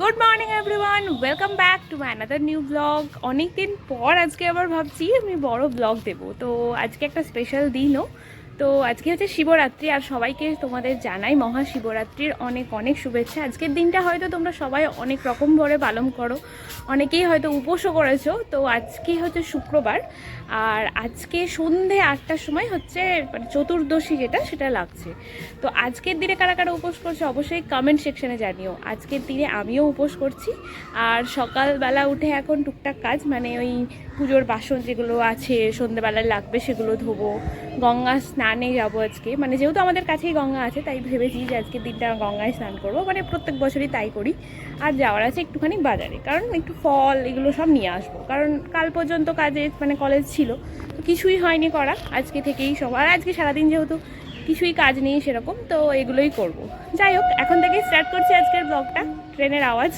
Good morning everyone welcome back to my another new blog অনেক দিন পর আজকে আবার ভাবছি আমি বড় ব্লগ দেবো। তো আজকে একটা স্পেশাল দিনও। তো আজকে হচ্ছে শিবরাত্রি আর সবাইকে তোমাদের জানাই মহাশিবরাত্রির অনেক অনেক শুভেচ্ছা। আজকের দিনটা হয়তো তোমরা সবাই অনেক রকম ভরে পালন করো। অনেকেই হয়তো উপোসও করেছ। তো আজকে হচ্ছে শুক্রবার আর আজকে সন্ধে আটটার সময় হচ্ছে মানে চতুর্দশী যেটা, সেটা লাগছে। তো আজকের দিনে কারা কারা উপোস করছে অবশ্যই কমেন্ট সেকশনে জানিও। আজকের দিনে আমিও উপোস করছি। আর সকালবেলা উঠে এখন টুকটাক কাজ মানে ওই পুজোর বাসন যেগুলো আছে, সন্ধেবেলায় লাগবে সেগুলো ধোবো। গঙ্গা স্নানে যাব আজকে। মানে যেহেতু আমাদের কাছেই গঙ্গা আছে, তাই ভেবেছি যে আজকের দিনটা গঙ্গায় স্নান করব। মানে প্রত্যেক বছরই তাই করি। আর যাওয়ার আছে একটুখানি বাজারে। কারণ একটু ফল এগুলো সব নিয়ে আসব। কারণ কাল পর্যন্ত কাজে মানে কলেজ ছিল, তো কিছুই হয়নি করা আজকে থেকেই সব। আর আজকে সারাদিন যেহেতু কিছুই কাজ নেই সেরকম, তো এগুলোই করব। যাই হোক, এখন থেকেই স্টার্ট করছি আজকের ব্লগটা ট্রেনের আওয়াজ।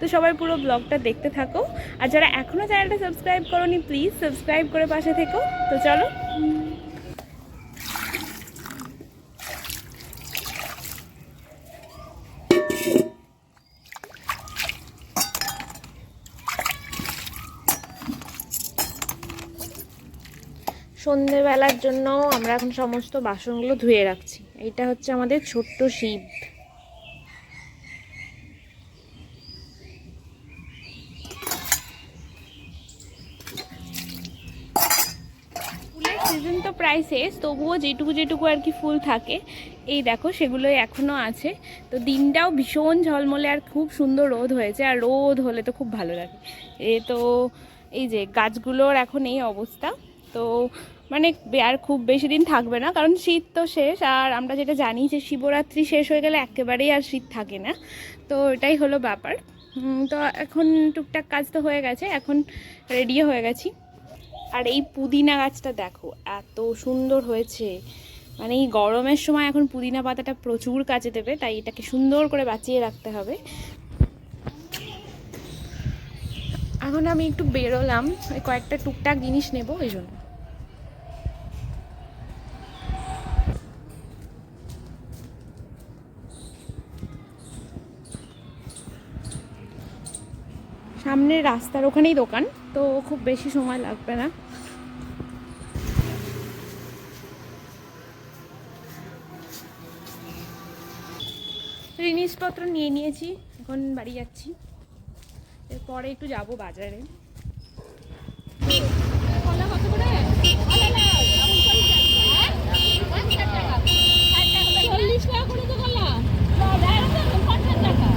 তো সবাই পুরো ব্লগটা দেখতে থাকো। আর যারা এখনও চ্যানেলটা সাবস্ক্রাইব করোনি, প্লিজ সাবস্ক্রাইব করে পাশে থেকো। তো চলো। সন্ধেবেলার জন্য আমরা এখন সমস্ত বাসনগুলো ধুয়ে রাখছি। এইটা হচ্ছে আমাদের ছোট্ট শিব ফুলের সিজন তো প্রায় শেষ তবুও যেটুকু যেটুকু আর কি ফুল থাকে, এই দেখো সেগুলোই এখনও আছে। তো দিনটাও ভীষণ ঝলমলে আর খুব সুন্দর রোদ হয়েছে, আর রোদ হলে তো খুব ভালো লাগে। এ তো এই যে গাছগুলোর এখন এই অবস্থা, তো মানে আর খুব বেশি দিন থাকবে না, কারণ শীত তো শেষ, আর আমরা যেটা জানি যে শিবরাত্রি শেষ হয়ে গেলে একেবারেই আর শীত থাকে না। তো এটাই হলো ব্যাপার। তো এখন টুকটাক কাজ তো হয়ে গেছে, এখন রেডিও হয়ে গেছি। আর এই পুদিনা গাছটা দেখো, এত সুন্দর হয়েছে। মানে এই গরমের সময় এখন পুদিনা পাতাটা প্রচুর কাজে দেবে, তাই এটাকে সুন্দর করে বাঁচিয়ে রাখতে হবে। এখন আমি একটু বেরোলাম কয়েকটা টুকটাক জিনিস নেব, ওই জন্য। সামনের রাস্তার ওখানেই দোকান, তো খুব বেশি সময় লাগবে না। জিনিসপত্র নিয়ে নিয়েছি এখন বাড়ি যাচ্ছি। এরপরে একটু যাব বাজারে চল্লিশ টাকা করে তো কলা পঞ্চাশ টাকা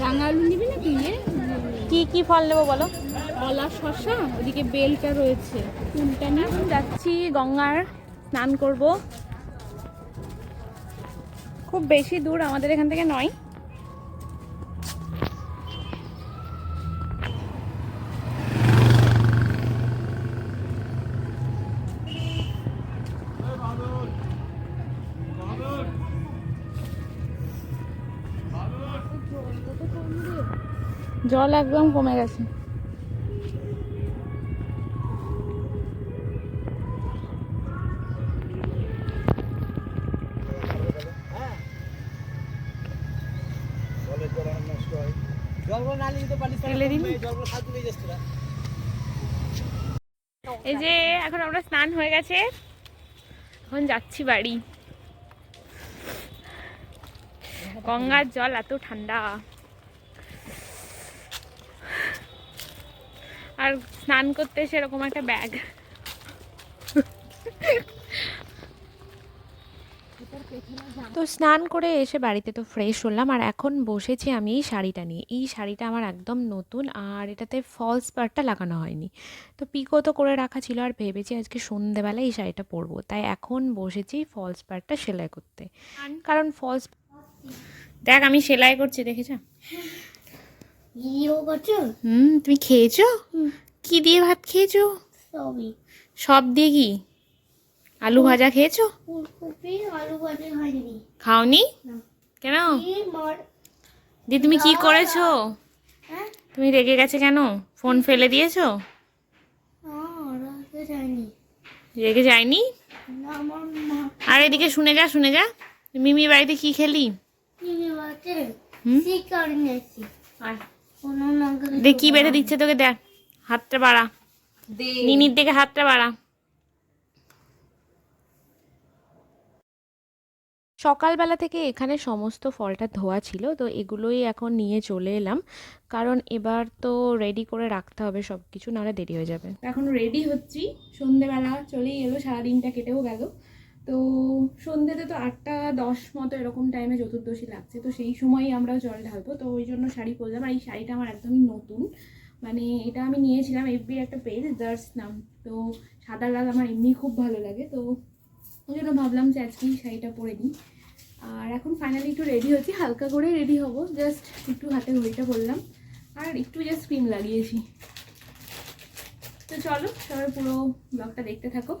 রাঙা আলু নিবি না তুই কি কি ফল নেব বলো? কলা শসা ওদিকে বেলটা রয়েছে। ফুলটা নিয়ে যাচ্ছি গঙ্গার স্নান করব। খুব বেশি দূর আমাদের এখান থেকে নয়। জল একদম কমে গেছে। এই যে এখন আমরা স্নান হয়ে গেছে। এখন যাচ্ছি বাড়ি। গঙ্গার জল এত ঠান্ডা। আর স্নান করতে সেরকম একটা ব্যাগ। তো স্নান করে এসে বাড়িতে তো ফ্রেশ হলাম আর এখন বসেছি আমি এই শাড়িটা নিয়ে। এই শাড়িটা আমার একদম নতুন আর এটাতে ফলস পার্টটা লাগানো হয়নি। তো পিকো তো করে রাখা ছিল আর ভেবেছি আজকে সন্ধেবেলায় এই শাড়িটা পরবো। তাই এখন বসেছি ফলস পার্টটা সেলাই করতে। কারণ ফলস দেখ আমি সেলাই করছি দেখেছ ভিডিও করছ হুম তুমি খেয়েছো? কি দিয়ে ভাত খেয়েছো? সবই। সব দিয়ে কি? আলু ভাজা খেয়েছো? ফুলকপি আলু ভাজা হয়নি খাওনি? কেন? দি তুমি কি করেছ? হ্যাঁ? তুমি রেগে গেছে কেন? ফোন ফেলে দিয়েছ? রেগে যায়নি? আর এদিকে শুনে যা শুনে যা। মিমির বাড়িতে কি খেলি? নিয়ে বাড়িতে হুম? দেখ কি বেঁধে দিচ্ছে তোকে দেখ। হাতটা বাড়া। নিনির দিকে হাতটা বাড়া। সকালবেলা থেকে এখানে সমস্ত ফলটা ধোয়া ছিল তো এগুলোই এখন নিয়ে চলে এলাম। কারণ এবার তো রেডি করে রাখতে হবে সব কিছু নাহলে দেরি হয়ে যাবে। এখন রেডি হচ্ছি। সন্ধেবেলা চলেই এলো সারাদিনটা কেটেও গেল। তো সন্ধ্যেতে তো আটটা দশ মতো এরকম টাইমে চতুর্দশী লাগছে, তো সেই সময়ই আমরা জল ঢালবো। তো ওই জন্য শাড়ি পরলাম, আর এই শাড়িটা আমার একদমই নতুন। মানে এটা আমি নিয়েছিলাম এফবির একটা পেজ জার্স নাম। তো সাদা লাল আমার এমনি খুব ভালো লাগে, তো ওই জন্য ভাবলাম যে আজকেই শাড়িটা পরে নিই। আর এখন ফাইনালি একটু রেডি হচ্ছি হালকা করে রেডি হব। জাস্ট একটু হাতে ঘড়িটা পরলাম, আর একটু জাস্ট ক্রিম লাগিয়েছি। তো চলো, সবাই পুরো ব্লগটা দেখতে থাকো।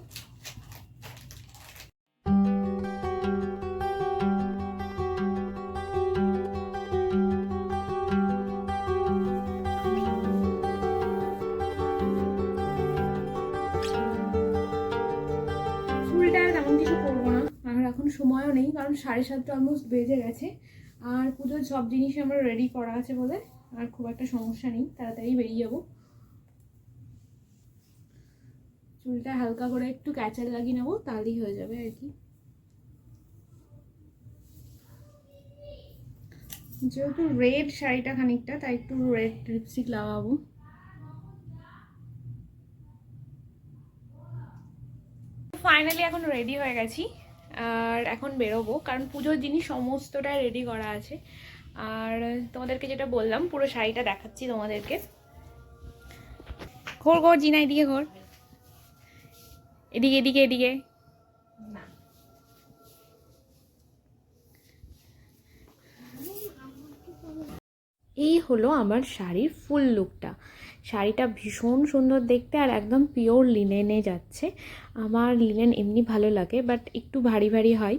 নেই, কারণ সাড়ে সাতটা অলমোস্ট বেজে গেছে। আর পুজোর সব জিনিসই আমরা রেডি করা আছে বলে, আর খুব একটা সমস্যা নেই, তাড়াতাড়ি বেরিয়ে যাব। চুলটা হালকা করে একটু ক্যাচার লাগিয়ে নেব, তাহলেই হয়ে যাবে আর কি। যেহেতু রেড শাড়িটা খানিকটা, তাই একটু রেড লিপস্টিক লাগাবো। ফাইনালি এখন রেডি হয়ে গেছি। আর এখন বেরোবো কারণ পুজোর জিনিস সমস্তটাই রেডি করা আছে। আর তোমাদেরকে যেটা বললাম পুরো শাড়িটা দেখাচ্ছি তোমাদেরকে। ঘোর ঘোর জিনা এদিকে ঘোর। এদিকে এদিকে এদিকে। এই হলো আমার শাড়ির ফুল লুকটা শাড়িটা ভীষণ সুন্দর দেখতে আর একদম পিওর লিনেনে যাচ্ছে। আমার লিনেন এমনি ভালো লাগে বাট একটু ভারী ভারী হয়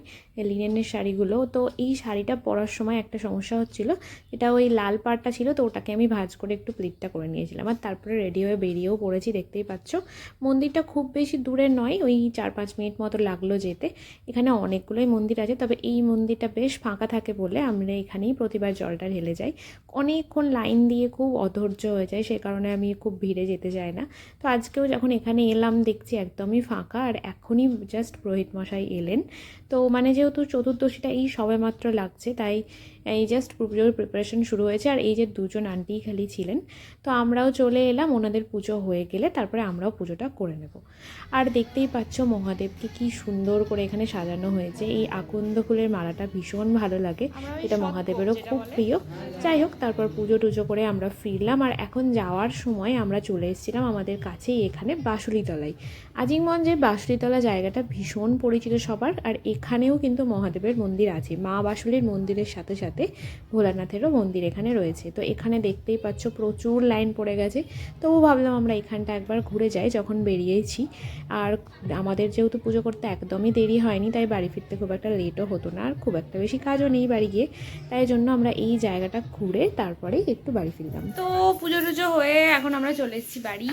লিনেনের শাড়িগুলো। তো এই শাড়িটা পরার সময় একটা সমস্যা হচ্ছিল, এটা ওই লাল পাড়টা ছিল, তো ওটাকে আমি ভাজ করে একটু প্লিটটা করে নিয়েছিলাম। আর তারপরে রেডি হয়ে বেরিয়েও পড়েছি, দেখতেই পাচ্ছ। মন্দিরটা খুব বেশি দূরে নয়, ওই চার পাঁচ মিনিট মতো লাগল যেতে। এখানে অনেকগুলোই মন্দির আছে, তবে এই মন্দিরটা বেশ ফাঁকা থাকে বলে আমরা এখানেই প্রতিবার জলটা ঢেলে যাই। অনেকক্ষণ লাইন দিয়ে খুব অধৈর্য হয়ে যায় সে কারণে আমি খুব ভিড়ে যেতে চাই না। তো আজকেও যখন এখানে এলাম, দেখছি একদমই ফাঁকা। আর এখনই জাস্ট পুরোহিত মশাই এলেন। তো মানে যেহেতু চতুর্দশীটা এই সবেমাত্র লাগছে তাই এই জাস্ট পুজোর প্রিপারেশন শুরু হয়েছে আর এই যে দুজন আন্টি খালি ছিলেন তো আমরাও চলে এলাম ওনাদের পুজো হয়ে গেলে তারপরে আমরাও পুজোটা করে নেব। আর দেখতেই পাচ্ছ মহাদেবকে কি সুন্দর করে এখানে সাজানো হয়েছে এই আকন্দ ফুলের মালাটা ভীষণ ভালো লাগে এটা মহাদেবেরও খুব প্রিয়। যাই হোক তারপর পুজো টুজো করে আমরা ফিরলাম আর এখন যাওয়ার সময় আমরা চলে এসেছিলাম আমাদের কাছেই এখানে বাঁশুলিতলায়। আজিমগঞ্জে বাঁশুলিতলা জায়গাটা ভীষণ পরিচিত সবার আর এখানেও কিন্তু মহাদেবের মন্দির আছে মা বাঁশুলির মন্দিরের সাথে সাথে। ভোলানাথেরও মন্দির এখানে রয়েছে। তো এখানে দেখতেই পাচ্ছ প্রচুর লাইন পড়ে গেছে। তবু ভাবলাম আমরা এখানটা একবার ঘুরে যাই যখন বেরিয়েছি। আর আমাদের যেহেতু পুজো করতে একদমই দেরি হয়নি, তাই বাড়ি ফিরতে খুব একটা লেটও হতো না। আর খুব একটা বেশি কাজও নেই বাড়ি গিয়ে। তাই জন্য আমরা এই জায়গাটা ঘুরে তারপরে একটু বাড়ি ফিরলাম। তো পুজো টুজো হয়ে এখন আমরা চলে এসেছি বাড়ি।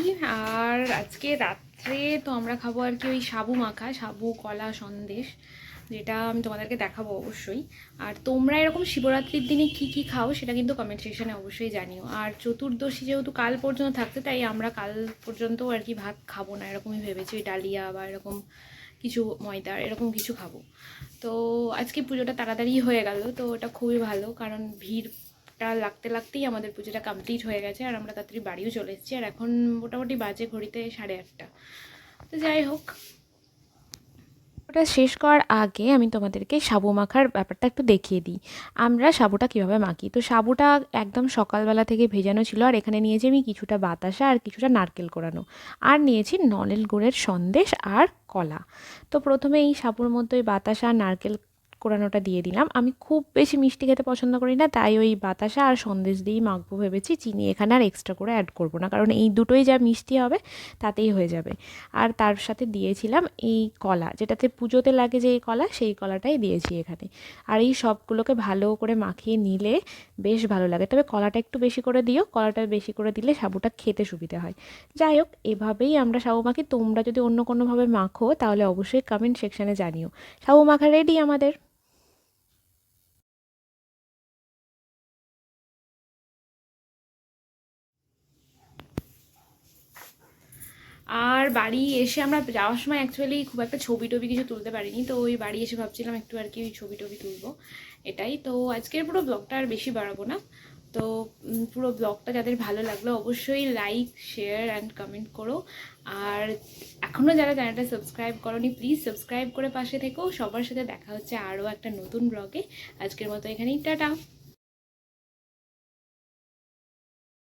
আর আজকে রাত্রে তো আমরা খাব আর কি ওই সাবু মাখা, সাবু, কলা, সন্দেশ। যেটা আমি তোমাদেরকে দেখাবো অবশ্যই। আর তোমরা এরকম শিবরাত্রির দিনে কি কি খাও সেটা কিন্তু কমেন্ট সেকশনে অবশ্যই জানিও। আর চতুর্দশী যেহেতু কাল পর্যন্ত থাকতে তাই আমরা কাল পর্যন্ত আর কি ভাত খাব না, এরকমই ভেবেছি। ডালিয়া বা এরকম কিছু ময়দা, এরকম কিছু খাব। তো আজকে পুজোটা তাড়াতাড়ি হয়ে গেল, তো ওটা খুবই ভালো। কারণ ভিড়টা লাগতে লাগতেই আমাদের পুজোটা কমপ্লিট হয়ে গেছে, আর আমরা তাড়াতাড়ি বাড়িও চলে এসেছি। আর এখন মোটামুটি বাজে ঘড়িতে সাড়ে আটটা। তো যাই হোক ওটা শেষ করার আগে আমি তোমাদেরকে সাবু মাখার ব্যাপারটা একটু দেখিয়ে দিই। আমরা সাবুটা কীভাবে মাখি? তো সাবুটা একদম সকালবেলা থেকে ভেজানো ছিল আর এখানে নিয়েছি আমি কিছুটা বাতাসা আর কিছুটা নারকেল কোরানো। আর নিয়েছি নলেল গুড়ের সন্দেশ আর কলা। তো প্রথমে এই সাবুর মধ্যে ওই বাতাসা নারকেল কোরানোটা দিয়ে দিলাম। আমি খুব বেশি মিষ্টি খেতে পছন্দ করি না, তাই ওই বাতাসা আর সন্দেশ দিয়েই মাখবো ভেবেছি। চিনি এখানে আর এক্সট্রা করে অ্যাড করব না, কারণ এই দুটোই যা মিষ্টি হবে তাতেই হয়ে যাবে। আর তার সাথে দিয়েছিলাম এই কলা, যেটাতে পুজোতে লাগে যে এই কলা, সেই কলাটাই দিয়েছি এখানে। আর এই সবগুলোকে ভালো করে মাখিয়ে নিলে বেশ ভালো লাগে। তবে কলাটা একটু বেশি করে দিও, কলাটা বেশি করে দিলে সাবুটা খেতে সুবিধা হয়। যাই হোক, এভাবেই আমরা সাবু মাখি। তোমরা যদি অন্য কোনোভাবে মাখো, তাহলে অবশ্যই কমেন্ট সেকশানে জানিও। সাবু মাখা রেডি আমাদের। আর বাড়ি এসে আমরা যাওয়ার সময় অ্যাকচুয়ালি খুব একটা ছবি টবি কিছু তুলতে পারিনি, তো ওই বাড়ি এসে ভাবছিলাম একটু আর কি ওই ছবি টবি তুলবো, এটাই। তো আজকের পুরো ব্লগটা আর বেশি বাড়াবো না। তো পুরো ব্লগটা যাদের ভালো লাগল অবশ্যই লাইক শেয়ার অ্যান্ড কমেন্ট করো। আর এখনও যারা চ্যানেলটা সাবস্ক্রাইব করনি প্লিজ সাবস্ক্রাইব করে পাশে থেকো। সবার সাথে দেখা হচ্ছে আরও একটা নতুন ব্লগে আজকের মতো এখানেই, টাটা।